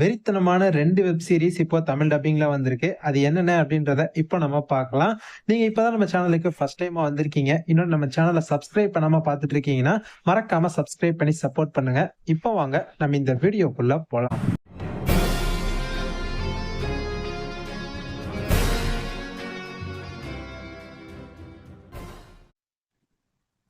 வெறித்தனமான ரெண்டு web series இப்போ தமிழ் டப்பிங்ல வந்திருக்கு. அது என்னென்ன அப்படின்றத இப்போ நம்ம பார்க்கலாம். நீங்க இப்போதான் நம்ம சேனலுக்கு ஃபர்ஸ்ட் டைமா வந்திருக்கீங்க. இன்னும் நம்ம சேனலை சப்ஸ்கிரைப் பண்ணாம பார்த்துட்டு இருக்கீங்கன்னா மறக்காம சப்ஸ்கிரைப் பண்ணி சப்போர்ட் பண்ணுங்க. இப்போ வாங்க நம்ம இந்த வீடியோக்குள்ள போகலாம்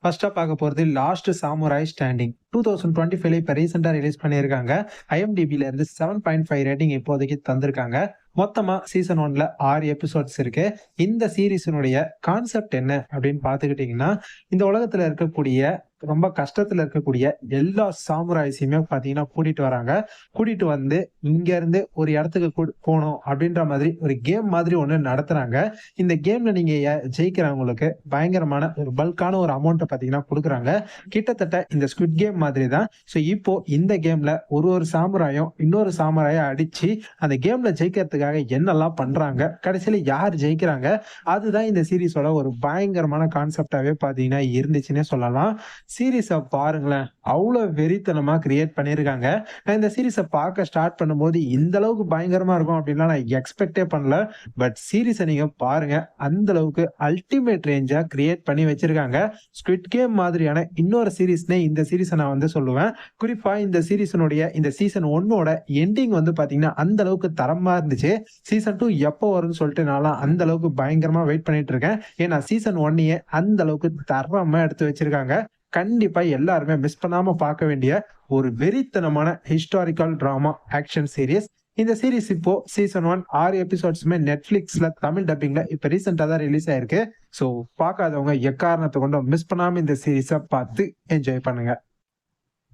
ஃபர்ஸ்டா பார்க்க போறது last samurai standing two thousand twenty ஃபைவ்ல இப்போ ரீசெண்டாக ரிலீஸ் பண்ணியிருக்காங்க. ஐஎம்டிபில இருந்து செவன் பாயிண்ட் ஃபைவ் ரேட்டிங் இப்போதைக்கு தந்திருக்காங்க. மொத்தமா சீசன் ஒன்ல ஆறு எபிசோட்ஸ் இருக்கு. இந்த சீரீஸினுடைய கான்செப்ட் என்ன அப்படின்னு பார்த்துக்கிட்டிங்கன்னா இந்த உலகத்துல இருக்கக்கூடிய ரொம்ப கஷ்டத்துல இருக்கக்கூடிய எல்லா சாமுராய்ஸையுமே பார்த்தீங்கன்னா கூட்டிட்டு வராங்க. கூட்டிட்டு வந்து இங்க இருந்து ஒரு இடத்துக்கு கூ- போகணும் அப்படின்ற மாதிரி ஒரு கேம் மாதிரி ஒன்று நடத்துறாங்க. இந்த கேம்ல நீங்க ஜெயிக்கிறவங்களுக்கு பயங்கரமான ஒரு பல்கான ஒரு அமௌண்ட்டை பார்த்தீங்கன்னா கொடுக்குறாங்க. கிட்டத்தட்ட இந்த ஸ்குட் கேம் மாதிரி தான் ஸோ இப்போ இந்த கேம்ல ஒரு ஒரு சாமுராயம் இன்னொரு சாமுராயம் அடிச்சு அந்த கேம்ல ஜெயிக்கிறதுக்காக என்னெல்லாம் பண்றாங்க கடைசியில யார் ஜெயிக்கிறாங்க அதுதான் இந்த சீரீஸோட ஒரு பயங்கரமான கான்செப்டாவே பாத்தீங்கன்னா இருந்துச்சுன்னே சொல்லலாம். சீரீஸை பாருங்களேன். அவ்வளோ வெறித்தனமாக கிரியேட் பண்ணியிருக்காங்க. நான் இந்த சீரீஸை பார்க்க ஸ்டார்ட் பண்ணும்போது இந்த அளவுக்கு பயங்கரமாக இருக்கும் அப்படின்லாம் நான் எக்ஸ்பெக்டே பண்ணல. பட் சீரீஸை நீங்கள் பாருங்கள் அந்த அளவுக்கு அல்டிமேட் ரேஞ்சாக கிரியேட் பண்ணி வச்சிருக்காங்க. ஸ்குவிட் கேம் மாதிரியான இன்னொரு சீரீஸ்னே இந்த சீரீஸை நான் வந்து சொல்லுவேன். குறிப்பாக இந்த சீரீஸினுடைய இந்த சீசன் ஒன்னோட எண்டிங் வந்து பார்த்தீங்கன்னா அந்த அளவுக்கு தரமாக இருந்துச்சு. சீசன் டூ எப்போ வரும்னு சொல்லிட்டு நான் அந்த அளவுக்கு பயங்கரமாக வெயிட் பண்ணிட்டு இருக்கேன். ஏன்னா சீசன் ஒன்னையே அந்த அளவுக்கு தரமாக எடுத்து வச்சிருக்காங்க. கண்டிப்பா எல்லாருமே மிஸ் பண்ணாம பார்க்க வேண்டிய ஒரு வெறித்தனமான ஹிஸ்டாரிக்கல் டிராமா ஆக்ஷன் சீரியஸ் இந்த சீரிஸ் இப்போ சீசன் ஒன் ஆறு எபிசோட்ஸுமே நெட்ஃபிளிக்ஸ்ல தமிழ் டப்பிங்ல இப்ப ரீசெண்டா தான் ரிலீஸ் ஆயிருக்கு. ஸோ பார்க்காதவங்க எக்காரணத்தை கொண்டும் மிஸ் பண்ணாம இந்த சீரீஸை பார்த்து என்ஜாய் பண்ணுங்க.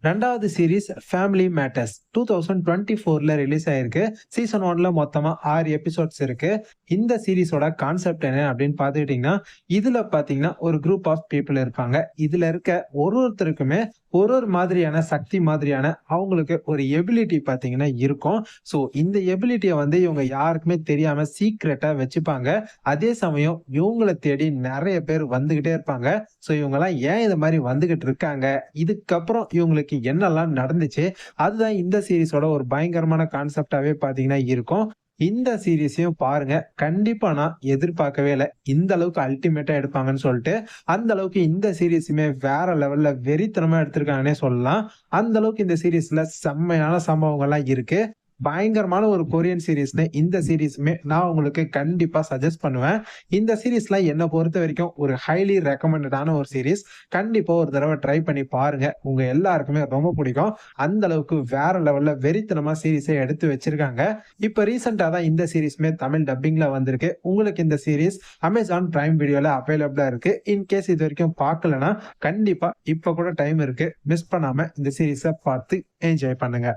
ரெண்டாவது series family matters two thousand twenty ஃபோர்ல ரிலீஸ் ஆயிருக்கு. சீசன் ஒன்ல மொத்தமா ஆறு எபிசோட்ஸ் இருக்கு. இந்த சீரிஸோட கான்செப்ட் என்ன அப்படின்னு பார்த்துக்கிட்டிங்கன்னா இதுல பாத்தீங்கன்னா ஒரு குரூப் ஆஃப் பீப்புள் இருப்பாங்க. இதுல இருக்க ஒரு ஒருத்தருக்குமே ஒரு ஒரு மாதிரியான சக்தி மாதிரியான அவங்களுக்கு ஒரு எபிலிட்டி பாத்தீங்கன்னா இருக்கும். ஸோ இந்த எபிலிட்டியை வந்து இவங்க யாருக்குமே தெரியாம சீக்ரெட்டா வச்சுப்பாங்க. அதே சமயம் இவங்களை தேடி நிறைய பேர் வந்துகிட்டே இருப்பாங்க. ஸோ இவங்கெல்லாம் ஏன் இது மாதிரி வந்துகிட்டு இருக்காங்க? இதுக்கப்புறம் இவங்களுக்கு என்னெல்லாம் நடந்துச்சு அதுதான் இந்த சீரீஸோட ஒரு பயங்கரமான கான்செப்டாவே பாத்தீங்கன்னா இருக்கும். இந்த சீரீஸையும் பாருங்க கண்டிப்பா நான் எதிர்பார்க்கவே இல்லை. இந்த அளவுக்கு அல்டிமேட்டா எடுப்பாங்கன்னு சொல்லிட்டு அந்த அளவுக்கு இந்த சீரீஸுமே வேற லெவல்ல வெறித்தனமா எடுத்திருக்காங்கன்னே சொல்லலாம். அந்த அளவுக்கு இந்த சீரீஸ்ல செம்மையான சம்பவங்கள்லாம் இருக்கு. பயங்கரமான ஒரு கொரியன் சீரீஸ்னு இந்த சீரீஸுமே நான் உங்களுக்கு கண்டிப்பா சஜஸ்ட் பண்ணுவேன். இந்த சீரீஸ்லாம் என்னை பொறுத்த வரைக்கும் ஒரு ஹைலி ரெக்கமெண்டடான ஒரு சீரீஸ் கண்டிப்பா ஒரு தடவை ட்ரை பண்ணி பாருங்க. உங்க எல்லாருக்குமே ரொம்ப பிடிக்கும். அந்த அளவுக்கு வேற லெவல்ல வெறித்தனமா சீரீஸை எடுத்து வச்சிருக்காங்க. இப்ப ரீசெண்டா தான் இந்த சீரீஸ்மே தமிழ் டப்பிங்ல வந்திருக்கு. உங்களுக்கு இந்த சீரீஸ் அமேசான் பிரைம் வீடியோல அவைலபிளா இருக்கு. இன் கேஸ் இது வரைக்கும் பார்க்கலனா கண்டிப்பா இப்ப கூட டைம் இருக்கு. மிஸ் பண்ணாம இந்த சீரீஸை பார்த்து என்ஜாய் பண்ணுங்க.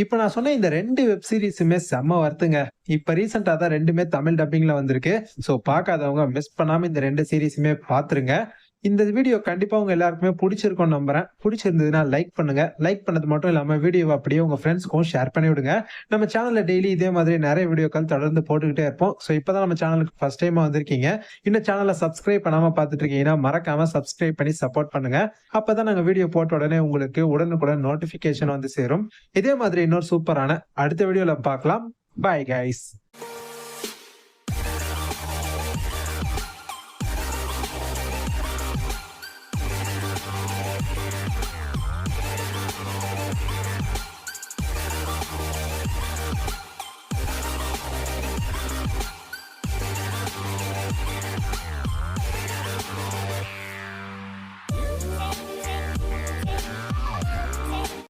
இப்போ நான் சொன்ன இந்த ரெண்டு வெப் சீரிஸுமே செம்ம வருத்துங்க இப்போ ரீசெண்டாக தான் ரெண்டுமே தமிழ் டப்பிங்கில் வந்திருக்கு. ஸோ பார்க்காதவங்க மிஸ் பண்ணாமல் இந்த ரெண்டு சீரிஸுமே பார்த்துருங்க. இந்த வீடியோ கண்டிப்பாக உங்கள் எல்லாருக்குமே பிடிச்சிருக்கோம்னு நம்புறேன். பிடிச்சிருந்ததுன்னா லைக் பண்ணுங்க. லைக் பண்ணது மட்டும் இல்லாமல் வீடியோவை அப்படியே உங்கள் ஃப்ரெண்ட்ஸ்க்கும் ஷேர் பண்ணி விடுங்க. நம்ம சேனலில் டெய்லி இதே மாதிரி நிறைய வீடியோக்கள் தொடர்ந்து போட்டுக்கிட்டே இருப்போம். ஸோ இப்போ தான் நம்ம சேனலுக்கு ஃபர்ஸ்ட் டைமாக வந்திருக்கீங்க. இன்னும் சேனலை சப்ஸ்கிரைப் பண்ணாமல் பார்த்துட்டு இருக்கீங்கன்னா மறக்காம சப்ஸ்கிரைப் பண்ணி சப்போர்ட் பண்ணுங்க. அப்பதான் நாங்கள் வீடியோ போட்ட உடனே உங்களுக்கு உடனுக்குடன் நோட்டிஃபிகேஷன் வந்து சேரும். இதே மாதிரி இன்னொரு சூப்பரான அடுத்த வீடியோவில் பார்க்கலாம். Bye guys